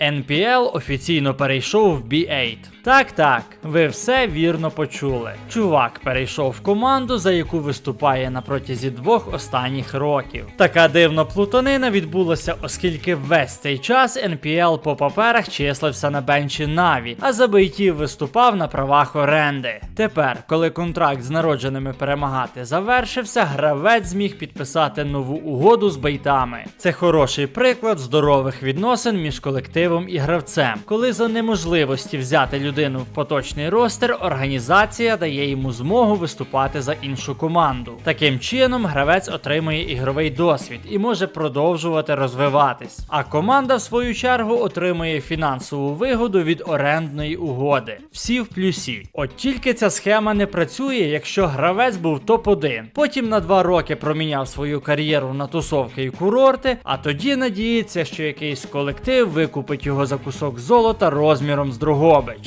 NPL офіційно перейшов в B8. Так, так, ви все вірно почули. Чувак перейшов в команду, за яку виступає на протязі двох останніх років. Така дивна плутанина відбулася, оскільки весь цей час NPL по паперах числився на бенчі Наві, а за бейтів виступав на правах оренди. Тепер, коли контракт з народженими перемагати завершився, гравець зміг підписати нову угоду з бейтами. Це хороший приклад здорових відносин між колективом і гравцем. Коли за неможливості взяти людину в поточний ростер, організація дає йому змогу виступати за іншу команду. Таким чином, гравець отримує ігровий досвід і може продовжувати розвиватись. А команда, в свою чергу, отримує фінансову вигоду від орендної угоди. Всі в плюсі. От тільки ця схема не працює, якщо гравець був топ-1. Потім на два роки проміняв свою кар'єру на тусовки і курорти, а тоді надіється, що якийсь колектив викупить його за кусок золота розміром з Дрогобич.